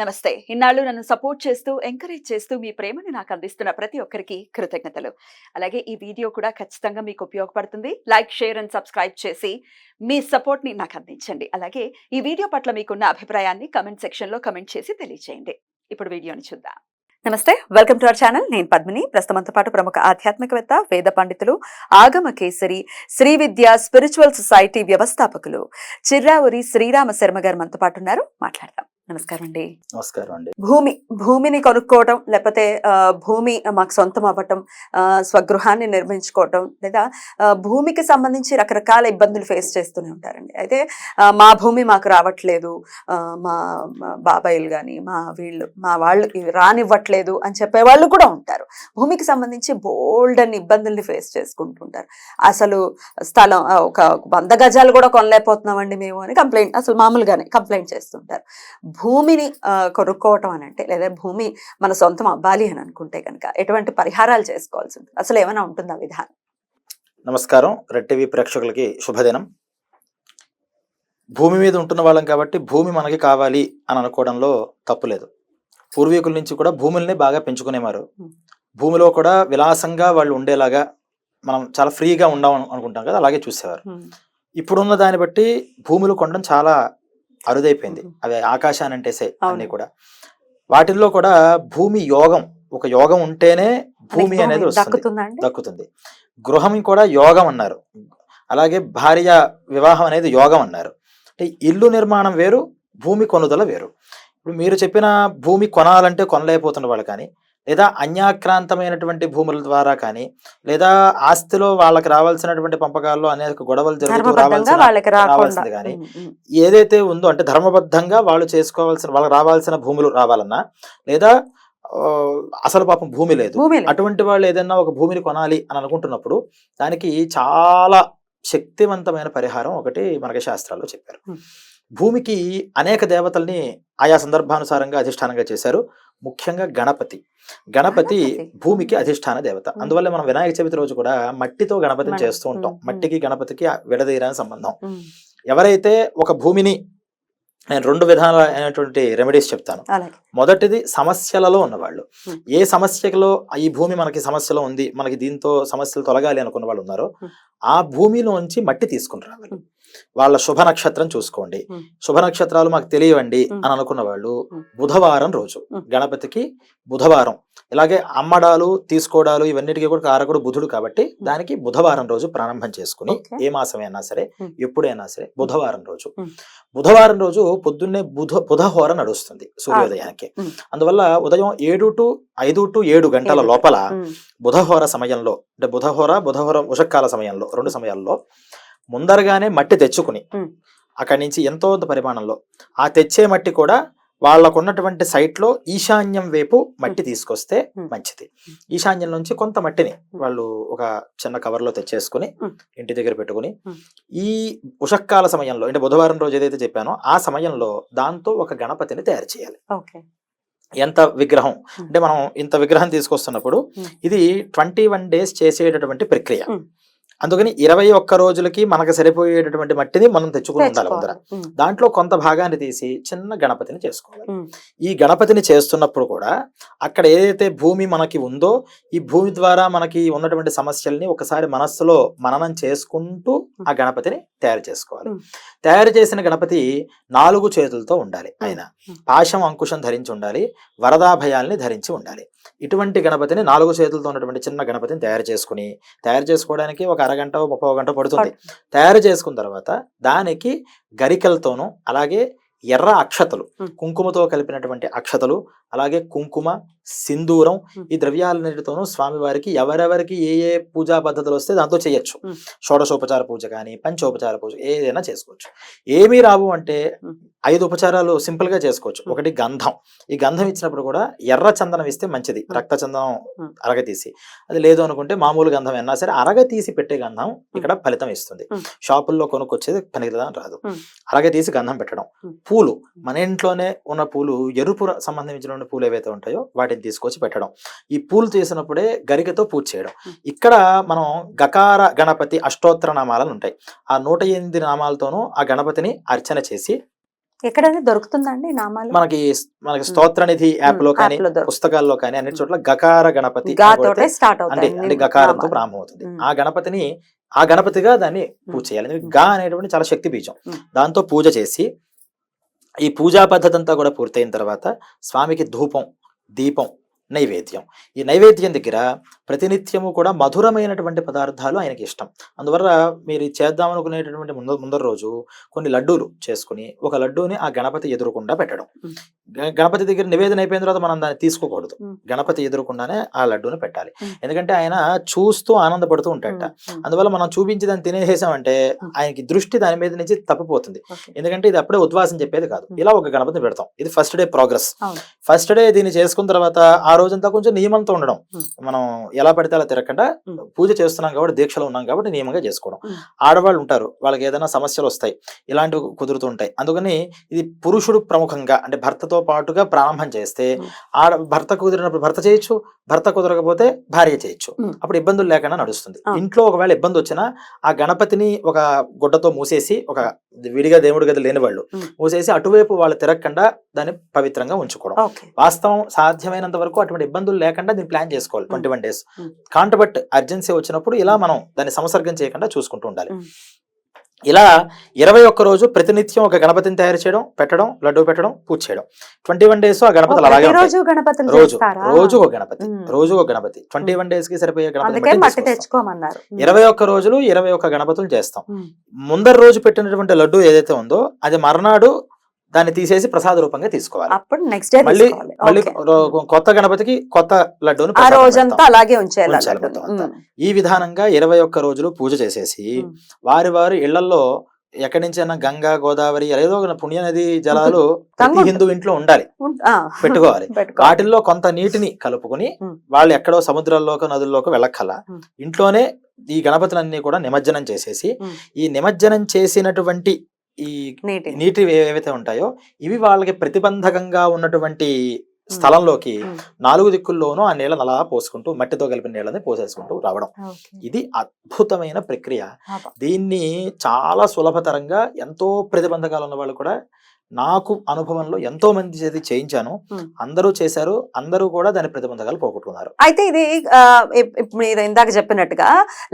నమస్తే. ఇన్నాళ్ళు నన్ను సపోర్ట్ చేస్తూ ఎంకరేజ్ చేస్తూ మీ ప్రేమని నాకు అందిస్తున్న ప్రతి ఒక్కరికి కృతజ్ఞతలు. అలాగే ఈ వీడియో కూడా ఖచ్చితంగా మీకు ఉపయోగపడుతుంది. లైక్ షేర్ అండ్ సబ్స్క్రైబ్ చేసి మీ సపోర్ట్ని నాకు అందించండి. అలాగే ఈ వీడియో పట్ల మీకున్న అభిప్రాయాన్ని కమెంట్ సెక్షన్లో కమెంట్ చేసి తెలియజేయండి ఇప్పుడు వీడియోని చూద్దాం. నమస్తే. Welcome to our channel. నేను పద్మిని. ప్రస్తుతంతో పాటు ప్రముఖ ఆధ్యాత్మికవేత్త వేద పండితులు ఆగమ కేసరి శ్రీ విద్య స్పిరిచువల్ సొసైటీ వ్యవస్థాపకులు చిర్రావురి శ్రీరామ శర్మ గారు మనతో పాటు ఉన్నారు. మాట్లాడదాం. నమస్కారం అండి నమస్కారం అండి భూమి భూమిని కొనుక్కోవటం లేకపోతే భూమి మాకు సొంతం అవ్వటం స్వగృహాన్ని నిర్మించుకోవటం లేదా భూమికి సంబంధించి రకరకాల ఇబ్బందులు ఫేస్ చేస్తూనే ఉంటారండి. అయితే మా భూమి మాకు రావట్లేదు మా బాబాయిలు కానీ మా వీళ్ళు మా వాళ్ళు రానివ్వట్లేదు అని చెప్పే వాళ్ళు కూడా ఉంటారు. భూమికి సంబంధించి బోల్డ్ అని ఇబ్బందుల్ని ఫేస్ చేసుకుంటుంటారు అసలు స్థలం ఒక వంద గజాలు కూడా కొనలేకపోతున్నామండి మేము అని కంప్లైంట్ అసలు మామూలుగానే కంప్లైంట్ చేస్తుంటారు భూమిని కొనుక్కోవటం అని అంటే లేదా భూమి మన సొంతం అవ్వాలి అని అనుకుంటే కనుక ఎటువంటి పరిహారాలు చేసుకోవాల్సి ఉంటుంది? అసలు ఏమైనా ఉంటుందా విధానం? నమస్కారం. రెడ్ టీవీ ప్రేక్షకులకి శుభదినం. భూమి మీద ఉంటున్న వాళ్ళం కాబట్టి భూమి మనకి కావాలి అని అనుకోవడంలో తప్పు లేదు. పూర్వీకుల నుంచి కూడా భూముల్ని బాగా పెంచుకునేవారు. భూమిలో కూడా విలాసంగా వాళ్ళు ఉండేలాగా మనం చాలా ఫ్రీగా ఉండాం అనుకుంటాం కదా అలాగే చూసేవారు. ఇప్పుడున్న దాన్ని బట్టి భూములు కొనడం చాలా అరుదైపోయింది. అవి ఆకాశాన్ని అంటేసే. అన్ని కూడా. వాటిల్లో కూడా భూమి యోగం ఒక యోగం ఉంటేనే భూమి అనేది వస్తుంది. దక్కుతుంది. గృహం కూడా యోగం అన్నారు. అలాగే భార్య వివాహం అనేది యోగం అన్నారు. అంటే ఇల్లు నిర్మాణం వేరు భూమి కొనుదల వేరు. ఇప్పుడు మీరు చెప్పిన భూమి కొనాలంటే కొనలేకపోతున్న వాళ్ళు కానీ లేదా అన్యాక్రాంతమైనటువంటి భూముల ద్వారా కానీ లేదా ఆస్తిలో వాళ్ళకి రావాల్సినటువంటి పంపకాల్లో అనేక గొడవలు జరుగుతూ రావాల్సింది కానీ ఏదైతే ఉందో అంటే ధర్మబద్ధంగా వాళ్ళు చేసుకోవాల్సిన వాళ్ళకి రావాల్సిన భూములు రావాలన్నా లేదా అసలు పాపం భూమి లేదు. అటువంటి వాళ్ళు ఏదైనా ఒక భూమిని కొనాలి అని అనుకుంటున్నప్పుడు దానికి చాలా శక్తివంతమైన పరిహారం ఒకటి మనకి శాస్త్రాల్లో చెప్పారు. భూమికి అనేక దేవతల్ని ఆయా సందర్భానుసారంగా అధిష్టానంగా చేశారు. ముఖ్యంగా గణపతి గణపతి. భూమికి అధిష్టాన దేవత. అందువల్ల మనం వినాయక చవితి రోజు కూడా మట్టితో గణపతిని. చేస్తూ ఉంటాం. మట్టికి గణపతికి విడదీయరాని సంబంధం ఎవరైతే ఒక భూమిని నేను రెండు విధాలైనటువంటి రెమెడీస్ చెప్తాను మొదటిది సమస్యలలో ఉన్నవాళ్ళు. ఏ సమస్యలో ఈ భూమి మనకి సమస్యలో ఉంది మనకి దీంతో సమస్యలు తొలగాలి అనుకున్న వాళ్ళు ఉన్నారో. ఆ భూమిలోంచి మట్టి Hmm. వాళ్ళ శుభ నక్షత్రం చూసుకోండి. శుభ నక్షత్రాలు మాకు తెలియవండి. అని అనుకున్న వాళ్ళు. బుధవారం రోజు. గణపతికి బుధవారం ఇలాగే అమ్మడాలు తీసుకోవడాలు ఇవన్నిటికీ కూడా కారకుడు బుధుడు కాబట్టి దానికి బుధవారం రోజు ప్రారంభం చేసుకుని. ఏ మాసమైనా సరే. ఎప్పుడైనా సరే బుధవారం రోజు. బుధవారం రోజు పొద్దున్నే బుధ బుధహోర నడుస్తుంది సూర్యోదయానికి. అందువల్ల ఉదయం ఏడు టు ఐదు టు ఏడు గంటల. లోపల బుధహోర సమయంలో అంటే బుధహోర బుధహోర ఉషక్కాల సమయంలో రెండు సమయాల్లో ముందరగానే మట్టి తెచ్చుకుని. అక్కడి నుంచి ఎంతో పరిమాణంలో ఆ తెచ్చే మట్టి కూడా వాళ్ళకు ఉన్నటువంటి site లో ఈశాన్యం వైపు మట్టి తీసుకొస్తే. మంచిది ఈశాన్యం నుంచి కొంత మట్టిని వాళ్ళు ఒక చిన్న కవర్లో తెచ్చేసుకుని. ఇంటి దగ్గర పెట్టుకుని. ఈ ఉషక్కాల సమయంలో అంటే బుధవారం రోజు ఏదైతే చెప్పానో ఆ సమయంలో దాంతో ఒక గణపతిని తయారు చేయాలి ఎంత విగ్రహం. అంటే మనం ఇంత విగ్రహం తీసుకొస్తున్నప్పుడు. ఇది ట్వంటీ వన్ డేస్ చేసేటటువంటి ప్రక్రియ. అందుకని ఇరవై ఒక్క రోజులకి మనకు సరిపోయేటటువంటి మట్టిని మనం తెచ్చుకుని ఉండాలి ముందర. దాంట్లో కొంత భాగాన్ని తీసి చిన్న గణపతిని చేసుకోవాలి. ఈ గణపతిని చేస్తున్నప్పుడు కూడా అక్కడ ఏదైతే భూమి మనకి ఉందో ఈ భూమి ద్వారా మనకి ఉన్నటువంటి సమస్యల్ని ఒకసారి మనస్సులో మననం చేసుకుంటూ ఆ గణపతిని తయారు చేసుకోవాలి. తయారు చేసిన గణపతి నాలుగు చేతులతో ఉండాలి ఆయన. పాశం అంకుశం ధరించి ఉండాలి వరదాభయాల్ని ధరించి ఉండాలి. ఇటువంటి గణపతిని నాలుగు చేతులతో ఉన్నటువంటి చిన్న గణపతిని తయారు చేసుకుని తయారు చేసుకోవడానికి ఒక అరగంట ముప్పై గంట పడుతుంది తయారు చేసుకున్న తర్వాత దానికి గరికలతోనూ అలాగే ఎర్ర అక్షతలు. కుంకుమతో కలిపినటువంటి అక్షతలు అలాగే కుంకుమ సింధూరం. ఈ ద్రవ్యాలన్నిటితోనూ స్వామివారికి ఎవరెవరికి ఏ ఏ పూజా పద్ధతులు వస్తే దాంతో చేయొచ్చు. షోడశోపచార పూజ కానీ పంచోపచార పూజ ఏదైనా చేసుకోవచ్చు ఏమీ రావు అంటే. ఐదు ఉపచారాలు సింపుల్గా చేసుకోవచ్చు. ఒకటి గంధం ఈ గంధం ఇచ్చినప్పుడు కూడా ఎర్ర చందనం ఇస్తే మంచిది. రక్త చందనం Hmm. అరగ తీసి అది లేదు అనుకుంటే మామూలు గంధం అయినా సరే అరగ తీసి పెట్టే గంధం ఇక్కడ ఫలితం ఇస్తుంది. షాపుల్లో కొనుక్కొచ్చేది పనికిరదా రాదు Hmm. అరగ తీసి గంధం పెట్టడం. పూలు మన ఇంట్లోనే ఉన్న పూలు ఎరుపు సంబంధించిన పూలు ఏవైతే ఉంటాయో వాటిని తీసుకొచ్చి పెట్టడం ఈ పూలు చేసినప్పుడే గరికతో పూజ చేయడం. ఇక్కడ మనం గకార గణపతి అష్టోత్తర నామాలను ఉంటాయి ఆ నూట ఎనిమిది నామాలతోనూ ఆ గణపతిని అర్చన చేసి ఎక్కడైనా దొరుకుతుందండి నామాలు మనకి మనకి స్తోత్రనిధి యాప్లో కానీ. పుస్తకాల్లో కానీ అన్ని చోట్ల గకార గణపతి స్టార్ట్ అంటే అవుతాయి అంటే గకారంతో నామాలు. ప్రారంభం అవుతుంది ఉమ్. ఆ గణపతిని ఆ గణపతిగా దాన్ని పూజ చేయాలి గా అనేటువంటి చాలా శక్తి బీజం. దాంతో పూజ చేసి ఈ పూజా పద్ధతి అంతా కూడా పూర్తయిన తర్వాత స్వామికి ధూపం దీపం నైవేద్యం. ఈ నైవేద్యం దగ్గర ప్రతినిత్యము కూడా మధురమైనటువంటి పదార్థాలు ఆయనకి ఇష్టం. అందువల్ల మీరు చేద్దామనుకునేటటువంటి ముందు ముందర రోజు కొన్ని లడ్డూలు చేసుకుని ఒక లడ్డూని ఆ గణపతి ఎదురుకుండా పెట్టడం. గణపతి దగ్గర నివేదన అయిపోయిన తర్వాత మనం దాన్ని తీసుకోకూడదు. గణపతి ఎదురుకుండానే ఆ లడ్డూని పెట్టాలి. ఎందుకంటే ఆయన చూస్తూ ఆనందపడుతూ ఉంటాడట అందువల్ల మనం చూపించి దాన్ని తినేసేసామంటే. ఆయనకి దృష్టి దాని మీద నుంచి తప్పిపోతుంది. ఎందుకంటే ఇది అప్పుడే ఉద్వాసం చెప్పేది కాదు. ఇలా ఒక గణపతిని పెడతాం ఇది first day progress. First day దీన్ని చేసుకున్న తర్వాత ఆ రోజంతా కొంచెం నియమంతో ఉండడం. మనం ఎలా పడితే అలా తిరగకుండా. పూజ చేస్తున్నాం కాబట్టి దీక్షలో ఉన్నాం కాబట్టి నియమంగా చేసుకోవడం. ఆడవాళ్ళు ఉంటారు వాళ్ళకి ఏదైనా సమస్యలు వస్తాయి ఇలాంటివి కుదురుతూ ఉంటాయి అందుకని ఇది పురుషుడు ప్రముఖంగా అంటే భర్తతో పాటుగా ప్రారంభం చేస్తే. ఆడ భర్త కుదిరినప్పుడు భర్త చేయొచ్చు భర్త కుదరకపోతే భార్య చేయొచ్చు. అప్పుడు ఇబ్బందులు లేకుండా నడుస్తుంది ఆ. ఇంట్లో ఒకవేళ ఇబ్బంది వచ్చినా ఆ గణపతిని ఒక గుడ్డతో మూసేసి ఒక విడిగా దేవుడి గది లేని వాళ్ళు. మూసేసి అటువైపు వాళ్ళు తిరగకుండా దాన్ని పవిత్రంగా ఉంచుకోవడం వాస్తవం సాధ్యమైనంత వరకు అటువంటి ఇబ్బందులు లేకుండా దీన్ని ప్లాన్ చేసుకోవాలి ట్వంటీ వన్ డేస్. కాంట్రబట్ అర్జెన్సీ వచ్చినప్పుడు ఇలా మనం దాన్ని సంసర్గం చేయకుండా చూసుకుంటూ ఉండాలి. ఇలా ఇరవై ఒక్క రోజు ప్రతినిత్యం ఒక గణపతిని తయారు చేయడం పెట్టడం లడ్డు పెట్టడం పూజ చేయడం. ట్వంటీ వన్ డేస్ ఆ గణపతులు అలాగే రోజు రోజు ఒక గణపతి. రోజు ఒక గణపతి. ట్వంటీ వన్ డేస్కి సరిపోయే గణపతి. ఇరవై ఒక్క రోజులు ఇరవై ఒక్క గణపతులు చేస్తాం. ముందర రోజు పెట్టినటువంటి లడ్డు ఏదైతే ఉందో అది మర్నాడు దాన్ని తీసేసి ప్రసాద రూపంగా తీసుకోవాలి అప్పుడు నెక్స్ట్ డే మళ్ళీ. మళ్ళీ కొత్త గణపతికి కొత్త లడ్డూని ఆ రోజంతా. అలాగే ఉంచేయాలి. ఈ విధానంగా ఇరవై ఒక్క రోజులు పూజ చేసేసి. వారి వారి ఇళ్ళలో ఎక్కడి నుంచైనా గంగా గోదావరి ఏదో ఒక పుణ్య నది జలాలు ప్రతి. హిందూ ఇంట్లో ఉండాలి. పెట్టుకోవాలి పెట్టుకో వాటిల్లో కొంత నీటిని కలుపుకుని. వాళ్ళు ఎక్కడో సముద్రాల్లోకి నదుల్లోకి వెళ్ళక్కల. ఇంట్లోనే ఈ గణపతులన్నీ కూడా నిమజ్జనం చేసేసి. ఈ నిమజ్జనం చేసినటువంటి ఈ నీటి నీటి ఏవైతే ఉంటాయో ఇవి వాళ్ళకి ప్రతిబంధకంగా ఉన్నటువంటి స్థలంలోకి. నాలుగు దిక్కుల్లోనూ ఆ నీళ్ళని అలా పోసుకుంటూ మట్టితో కలిపిన నీళ్ళని పోసేసుకుంటూ రావడం. ఇది అద్భుతమైన ప్రక్రియ. దీన్ని చాలా సులభతరంగా ఎంతో ప్రతిబంధకాలు ఉన్న వాళ్ళు కూడా నాకు అనుభవంలో ఎంతో మంది చేతి చేయించాను. అందరూ చేశారు అందరూ కూడా దాని ప్రతిబంధకాలు పోగొట్టుకున్నారు. అయితే ఇది మీరు ఇందాక చెప్పినట్టుగా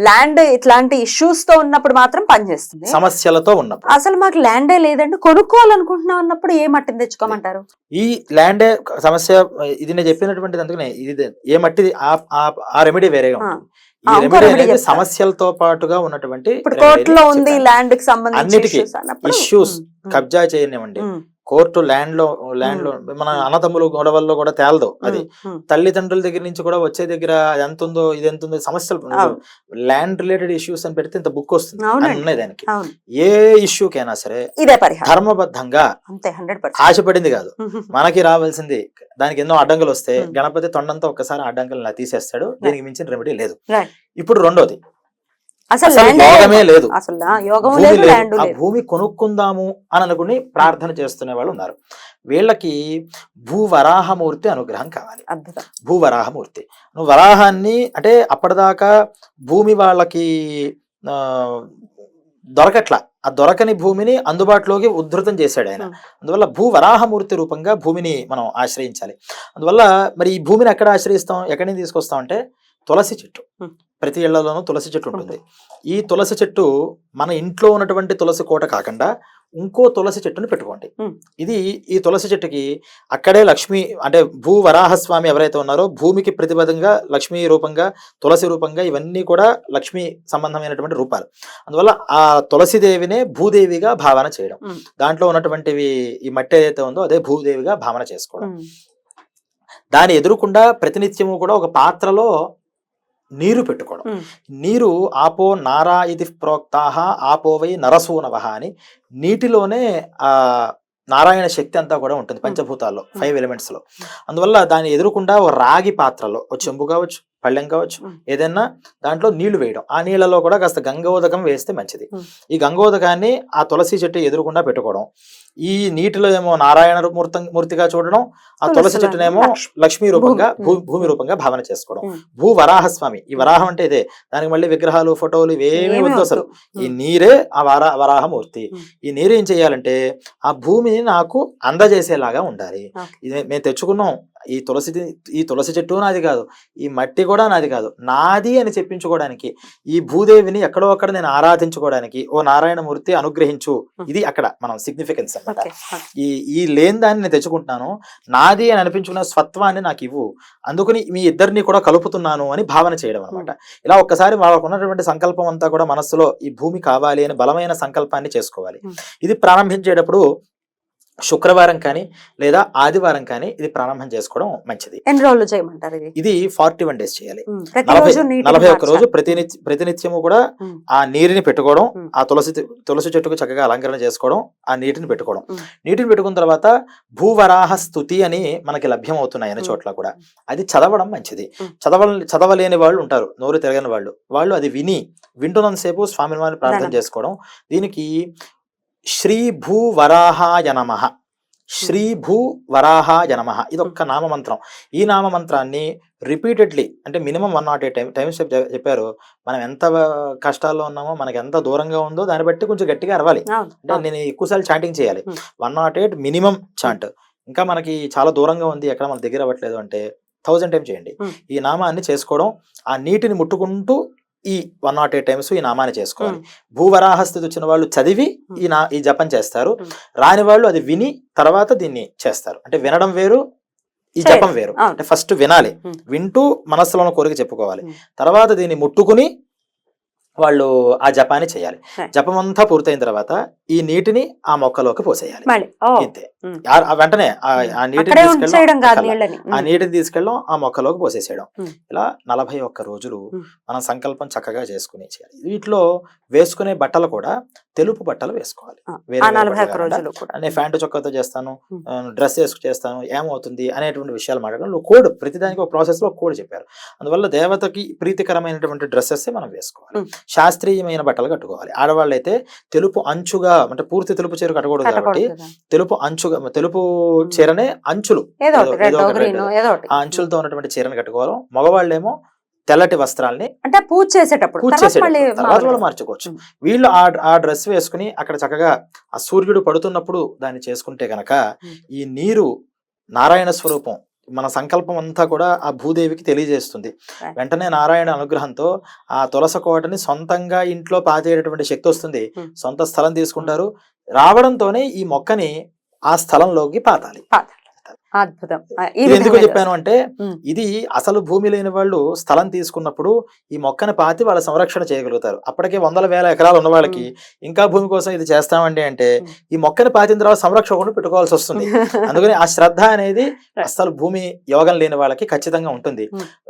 ల్యాండ్ ఇట్లాంటి ఇష్యూస్తో ఉన్నప్పుడు మాత్రం పనిచేస్తుంది సమస్యలతో ఉన్నప్పుడు. అసలు మాకు ల్యాండే లేదండి. కొనుక్కోవాలనుకుంటున్నాం అన్నప్పుడు ఏ మట్టిని తెచ్చుకోమంటారు? ఈ ల్యాండే సమస్య ఇది నేను చెప్పినటువంటిది అందుకనే ఇది ఏ మట్టిది ఆ- రెమెడీ వేరేగా. ఉంటుంది. సమస్యలతో పాటుగా ఉన్నటువంటి కోర్టులో ఉంది. ల్యాండ్కి సంబంధించి ఉమ్, కబ్జా చేయనివ్వండి కోర్టు ల్యాండ్లో ల్యాండ్లో మన అన్నదమ్ములు గొడవల్లో కూడా తేలదు అది. తల్లిదండ్రుల దగ్గర నుంచి కూడా వచ్చే దగ్గర అది ఎంత ఉందో ఇది ఎంత ఉందో సమస్యలు. ల్యాండ్ రిలేటెడ్ ఇష్యూస్ అని పెడితే ఇంత బుక్ వస్తుంది ఉన్నాయి దానికి ఏ ఇష్యూకైనా సరే ఇదే ధర్మబద్ధంగా ఆశపడింది కాదు. మనకి రావాల్సింది దానికి ఎన్నో అడ్డంకులు వస్తే. గణపతి తొండంతో ఒక్కసారి అడ్డంకులు తీసేస్తాడు. దీనికి మించిన రెమెడీ లేదు. ఇప్పుడు రెండోది. అసలు అసలు ల్యాండ్ యోగమే లేదు. అసలు ఆ, యోగం భూమి లేదు లేదు. ల్యాండ్ ఆ లేదు. భూమి కొనుక్కుందాము అని అనుకుని ప్రార్థన చేస్తున్న వాళ్ళు ఉన్నారు. వీళ్ళకి భూవరాహమూర్తి అనుగ్రహం కావాలి. భూవరాహమూర్తి నువ్వు వరాహాన్ని అంటే అప్పటిదాకా భూమి వాళ్ళకి ఆ, దొరకట్ల. ఆ దొరకని భూమిని అందుబాటులోకి ఉద్ధృతం చేశాడు ఆయన. అందువల్ల భూ వరాహమూర్తి రూపంగా భూమిని మనం ఆశ్రయించాలి. అందువల్ల మరి ఈ భూమిని ఎక్కడ ఆశ్రయిస్తాం? ఎక్కడి నుంచి తీసుకొస్తాం అంటే తులసి చెట్టు. ప్రతి ఇళ్ళలోనూ తులసి చెట్టు ఉంటుంది. ఈ తులసి చెట్టు మన ఇంట్లో ఉన్నటువంటి తులసి కోట కాకుండా ఇంకో తులసి చెట్టుని పెట్టుకోండి. ఇది ఈ తులసి చెట్టుకి అక్కడే లక్ష్మి అంటే భూ వరాహస్వామి ఎవరైతే ఉన్నారో భూమికి ప్రతిపదంగా లక్ష్మీ రూపంగా తులసి రూపంగా ఇవన్నీ కూడా లక్ష్మి సంబంధమైనటువంటి రూపాలు. అందువల్ల ఆ తులసి దేవినే భూదేవిగా భావన చేయడం. దాంట్లో ఉన్నటువంటివి ఈ మట్టి ఏదైతే ఉందో అదే భూదేవిగా భావన చేసుకోవడం. దాని ఎదురుకుండా ప్రతినిత్యము కూడా ఒక పాత్రలో నీరు పెట్టుకోవడం. నీరు ఆపో నారా ఇది ప్రోక్తాహ ఆపోవై నరసూనవహ అని నీటిలోనే ఆ నారాయణ శక్తి అంతా కూడా ఉంటుంది పంచభూతాల్లో ఫైవ్ ఎలిమెంట్స్లో. అందువల్ల దాన్ని ఎదురుకుండా ఒక రాగి పాత్రలో ఒక చెంబు కావచ్చు పళ్ళెం కావచ్చు. ఏదైనా దాంట్లో నీళ్ళు వేయడం. ఆ నీళ్ళలో కూడా కాస్త గంగోదకం వేస్తే మంచిది. ఈ గంగోదకాన్ని ఆ తులసి చెట్టు ఎదురుకుండా పెట్టుకోవడం. ఈ నీటిలో ఏమో నారాయణ మూర్త మూర్తిగా చూడడం ఆ తులసి చెట్టునేమో లక్ష్మి. రూపంగా భూమి. రూపంగా భావన చేసుకోవడం. భూ వరాహ స్వామి ఈ వరాహం అంటే ఇదే దానికి మళ్ళీ విగ్రహాలు ఫోటోలు ఇవేమీ వద్దు అసలు. ఈ. నీరే ఆ వరా వరాహమూర్తి. ఈ నీరు ఏం చేయాలంటే ఆ భూమిని నాకు అందజేసేలాగా ఉండాలి. ఇది మేము తెచ్చుకున్నాం ఈ తులసి ఈ తులసి చెట్టు నాది కాదు ఈ మట్టి కూడా నాది కాదు నాది అని చెప్పించుకోవడానికి ఈ భూదేవిని ఎక్కడో అక్కడ నేను ఆరాధించుకోవడానికి ఓ నారాయణమూర్తి అనుగ్రహించు ఇది అక్కడ మనం సిగ్నిఫికెన్స్ ఈ ఈ లేని దాన్ని నేను తెచ్చుకుంటున్నాను. నాది అని అనిపించుకున్న స్వత్వాన్ని నాకు ఇవ్వు. అందుకని మీ ఇద్దరిని కూడా కలుపుతున్నాను అని భావన చేయడం అనమాట ఇలా ఒక్కసారి వాళ్ళకు ఉన్నటువంటి సంకల్పం అంతా కూడా మనస్సులో ఈ భూమి కావాలి అని బలమైన సంకల్పాన్ని చేసుకోవాలి. Hmm. ఇది ప్రారంభించేటప్పుడు శుక్రవారం కానీ లేదా ఆదివారం కానీ ఇది ప్రారంభం చేసుకోవడం మంచిది ఎన్ని రోజులు చేయమంటారు ఇది ఫార్టీ వన్ డేస్ చేయాలి. నలభై ఒక్క రోజు. ప్రతినిత్య ప్రతినిత్యము కూడా. ఆ నీరుని పెట్టుకోవడం. ఆ తులసి తులసి చెట్టుకు చక్కగా అలంకరణ చేసుకోవడం ఆ నీటిని పెట్టుకోవడం. నీటిని పెట్టుకున్న తర్వాత భూవరాహ స్థుతి అని మనకి లభ్యం అవుతున్నాయి ఉమ్. చోట్ల కూడా అది చదవడం మంచిది. చదవ చదవలేని వాళ్ళు ఉంటారు నోరు తిరగని వాళ్ళు వాళ్ళు అది విని వింటున్నంతసేపు స్వామి వారిని ప్రార్థన. చేసుకోవడం దీనికి శ్రీ భూ వరాహాయ నమ. శ్రీ భూ వరాహాయ నమ. ఇది ఒక్క నామమంత్రం. ఈ నామమంత్రాన్ని రిపీటెడ్లీ అంటే minimum one naught eight time times చెప్పారు. మనం ఎంత కష్టాల్లో ఉన్నామో మనకి ఎంత దూరంగా ఉందో దాన్ని బట్టి కొంచెం గట్టిగా అరవాలి. అంటే. నేను ఎక్కువసార్లు చాంటింగ్ చేయాలి. One naught eight minimum chant. ఇంకా మనకి చాలా దూరంగా ఉంది ఎక్కడ మన దగ్గర అవ్వట్లేదు అంటే థౌజండ్ టైం చేయండి. ఈ నామాన్ని చేసుకోవడం ఆ నీటిని ముట్టుకుంటూ ఈ వన్ నాట్ ఎయిట్ టైమ్స్ ఈ నామాన్ని చేసుకోవాలి ఉమ్. భూవరాహ స్థితి వచ్చిన వాళ్ళు చదివి ఈ నా ఈ జపం చేస్తారు. రాని వాళ్ళు అది విని తర్వాత దీన్ని చేస్తారు అంటే వినడం వేరు ఈ. జపం వేరు. అంటే ఫస్ట్ వినాలి. వింటూ మనస్సులో కోరిక చెప్పుకోవాలి. తర్వాత దీన్ని ముట్టుకుని వాళ్ళు ఆ జపాన్ని చేయాలి. జపం అంతా పూర్తయిన తర్వాత ఈ నీటిని ఆ మొక్కలోకి పోసేయాలి. వెంటనే ఆ నీటిని తీసుకెళ్ళడం ఆ. నీటిని తీసుకెళ్ళడం ఆ మొక్కలోకి పోసేసేయడం. ఇలా నలభై ఒక్క రోజులు. మనం సంకల్పం చక్కగా చేసుకుని చేయాలి. వీటిలో వేసుకునే బట్టలు కూడా తెలుపు బట్టలు వేసుకోవాలి. నేను ప్యాంటు చొక్కాతో చేస్తాను. డ్రెస్ వేసుకు చేస్తాను ఏమవుతుంది అనేటువంటి విషయాలు మాట్లాడడం కోడ్ ప్రతిదానికి ఒక ప్రాసెస్లో కోడ్ చెప్పారు. అందువల్ల దేవతకి ప్రీతికరమైనటువంటి డ్రెస్సెస్ మనం వేసుకోవాలి. శాస్త్రీయమైన బట్టలు కట్టుకోవాలి. ఆడవాళ్ళు అయితే తెలుపు అంచుగా అంటే పూర్తి తెలుపు చీర కట్టకూడదు కాబట్టి. తెలుపు అంచుగా తెలుపు చీరనే అంచులు. ఆ అంచులతో ఉన్నటువంటి చీరను కట్టుకోవాలి. మగవాళ్ళేమో తెల్లటి వస్త్రాల్ని అంటే పూజ చేసేటప్పుడు పూజ చేసేటప్పుడు. మార్చుకోవచ్చు. వీళ్ళు ఆ డ్రెస్ వేసుకుని అక్కడ చక్కగా ఆ సూర్యుడు పడుతున్నప్పుడు దాన్ని చేసుకుంటే గనక. ఈ నీరు నారాయణ స్వరూపం మన సంకల్పం అంతా కూడా ఆ భూదేవికి తెలియజేస్తుంది. వెంటనే నారాయణ అనుగ్రహంతో ఆ తులస కోటని సొంతంగా ఇంట్లో పాతేటటువంటి శక్తి వస్తుంది. సొంత స్థలం తీసుకుంటారు రావడంతోనే ఈ మొక్కని ఆ స్థలంలోకి పాతాలి అద్భుతం ఎందుకు చెప్పాను అంటే. ఇది అసలు భూమి లేని వాళ్ళు స్థలం తీసుకున్నప్పుడు ఈ మొక్కని పాతి వాళ్ళ సంరక్షణ చేయగలుగుతారు అప్పటికే వందల వేల ఎకరాలు ఉన్న వాళ్ళకి ఇంకా భూమి కోసం ఇది చేస్తామండి అంటే. ఈ మొక్కని పాతిన తర్వాత సంరక్షకుడు పెట్టుకోవాల్సి వస్తుంది అందుకని ఆ శ్రద్ధ అనేది. అసలు భూమి యోగం లేని వాళ్ళకి ఖచ్చితంగా ఉంటుంది.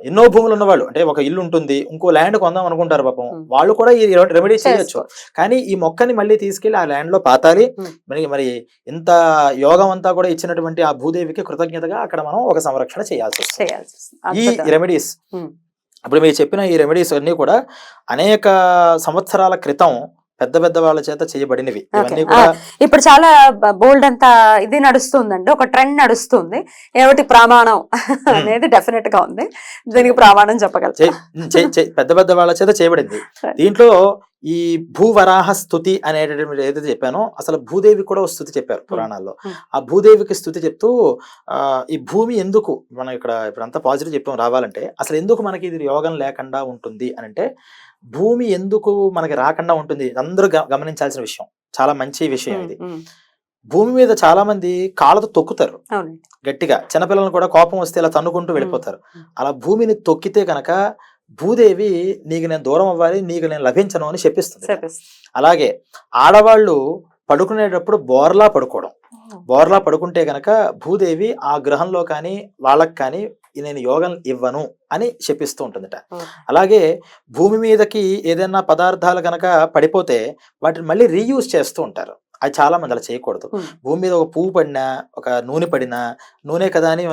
ఎన్నో భూములు ఉన్న వాళ్ళు అంటే ఒక ఇల్లు ఉంటుంది ఇంకో ల్యాండ్ కొందాం అనుకుంటారు పాపం. వాళ్ళు కూడా ఈ రెమెడీ చేయొచ్చు. కానీ ఈ మొక్కని మళ్ళీ తీసుకెళ్ళి ఆ ల్యాండ్లో పాతాలి. మరి మరి ఇంత యోగం అంతా కూడా ఇచ్చినటువంటి ఆ భూదేవికి కృతజ్ఞతగా అక్కడ మనం ఒక సంరక్షణ చేయాల్సి వస్తుంది. ఈ. రెమెడీస్. ఇప్పుడు మీరు చెప్పిన ఈ రెమెడీస్ అన్ని కూడా అనేక సంవత్సరాల క్రితం పెద్ద పెద్ద వాళ్ళ చేత చేయబడినవి. ఇప్పుడు చాలా బోల్డ్ అంతా ఇది నడుస్తుందండి. ఒక ట్రెండ్ నడుస్తుంది. ఏమిటి ప్రమాణం అనేది డెఫినెట్గా ఉంది. దీనికి ప్రమాణం చెప్పగలరు చే- చే- చే- పెద్ద పెద్ద వాళ్ళ చేత చేయబడింది. దీంట్లో ఈ భూవరాహ స్థుతి అనేటటువంటి ఏదైతే చెప్పానో అసలు భూదేవి కూడా ఒక స్థుతి చెప్పారు పురాణాల్లో. ఆ భూదేవికి స్థుతి చెప్తూ ఆ ఈ భూమి ఎందుకు మనం ఇక్కడ ఇప్పుడంతా పాజిటివ్ చెప్పాం రావాలంటే అసలు ఎందుకు మనకి ఇది యోగం లేకుండా ఉంటుంది అని అంటే భూమి ఎందుకు మనకి రాకుండా ఉంటుంది? అందరూ గమనించాల్సిన విషయం. చాలా మంచి విషయం ఇది. భూమి మీద చాలా మంది కాళ్ళతో తొక్కుతారు. గట్టిగా. చిన్నపిల్లలను కూడా కోపం వస్తే ఇలా తన్నుకుంటూ వెళ్ళిపోతారు. అలా భూమిని తొక్కితే కనుక భూదేవి నీకు నేను దూరం అవ్వాలి నీకు నేను లభించను అని చెప్పిస్తుంది. చెప్పేసి అలాగే ఆడవాళ్ళు పడుకునేటప్పుడు బోర్లా పడుకోవడం. బోర్లా పడుకుంటే గనక భూదేవి ఆ గ్రహంలో కానీ వాళ్ళకి కానీ నేను యోగం ఇవ్వను అని చెప్పిస్తూ ఉంటుందట. అలాగే భూమి మీదకి ఏదైనా పదార్థాలు గనక పడిపోతే వాటిని మళ్ళీ రీయూజ్ చేస్తూ ఉంటారు అది చాలా మంది అలా చేయకూడదు. భూమి మీద ఒక పువ్వు పడినా ఒక నూనె పడినా నూనె కదా అని.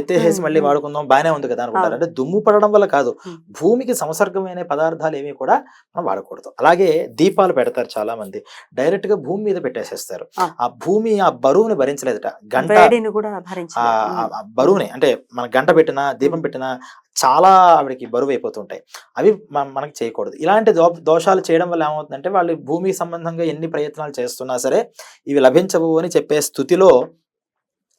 ఎత్తేసేసి మళ్ళీ. వాడుకుందాం బాగానే ఉంది కదా అనుకుంటారు. అంటే దుమ్ము పడడం వల్ల కాదు. భూమికి సంసర్గమైన పదార్థాలు ఏవి కూడా మనం వాడకూడదు అలాగే దీపాలు పెడతారు చాలా మంది డైరెక్ట్గా భూమి మీద పెట్టేసేస్తారు ఆ. భూమి ఆ బరువుని భరించలేదట గంట బరువుని అంటే మన గంట పెట్టినా దీపం పెట్టినా చాలా ఆవిడకి బరువు అయిపోతుంటాయి అవి మనకి చేయకూడదు. ఇలాంటి దో- దోషాలు చేయడం వల్ల ఏమవుతుందంటే వాళ్ళు భూమికి సంబంధంగా ఎన్ని ప్రయత్నాలు చేస్తున్నా సరే ఇవి లభించవు అని చెప్పే స్థుతిలో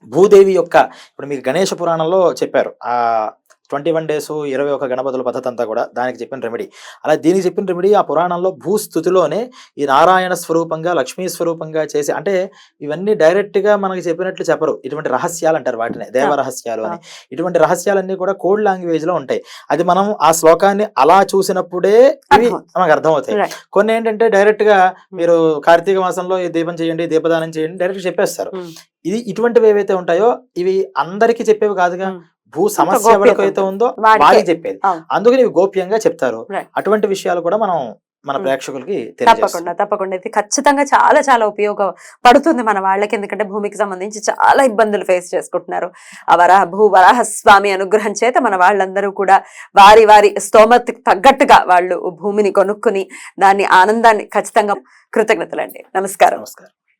భూదేవి యొక్క ఇప్పుడు మీకు గణేష పురాణంలో చెప్పారు. ఆ ట్వంటీ వన్ డేస్ ఇరవై ఒక గణపతుల పద్ధతి అంతా కూడా దానికి చెప్పిన రెమెడీ అలా దీనికి చెప్పిన రెమెడీ ఆ పురాణంలో భూస్థుతిలోనే ఈ నారాయణ స్వరూపంగా లక్ష్మీ స్వరూపంగా చేసి అంటే ఇవన్నీ డైరెక్ట్గా మనకి చెప్పినట్లు చెప్పరు. ఇటువంటి రహస్యాలు అంటారు వాటిని. దేవ రహస్యాలు అని. ఇటువంటి రహస్యాలన్నీ కూడా కోడ్ లాంగ్వేజ్లో ఉంటాయి. అది మనం ఆ శ్లోకాన్ని అలా చూసినప్పుడే ఇవి. మనకు అర్థమవుతాయి. కొన్ని ఏంటంటే డైరెక్ట్గా మీరు కార్తీక మాసంలో ఈ దీపం చేయండి దీపదానం చేయండి డైరెక్ట్ చెప్పేస్తారు. ఉమ్. ఇది ఇటువంటివి ఏవైతే ఉంటాయో ఇవి అందరికీ చెప్పేవి కాదుగా. ఉమ్. భూ సమస్య ఎవరికైతే ఉందో. వాడికి. చెప్పేది. అందుకని ఇవి గోప్యంగా చెప్తారు. అటువంటి విషయాలు కూడా మనం మన ఉమ్. ప్రేక్షకులకి తప్పకుండా తప్పకుండా. ఇది ఖచ్చితంగా చాలా చాలా ఉపయోగపడుతుంది మన వాళ్ళకి. ఎందుకంటే భూమికి సంబంధించి చాలా ఇబ్బందులు ఫేస్ చేసుకుంటున్నారు. ఆ వరాహ భూ వరాహ స్వామి అనుగ్రహం చేత మన వాళ్ళందరూ కూడా వారి వారి స్తోమతకి తగ్గట్టుగా వాళ్ళు భూమిని కొనుక్కుని దాన్ని ఆనందాన్ని ఖచ్చితంగా కృతజ్ఞతలండి. నమస్కారం. నమస్కారం.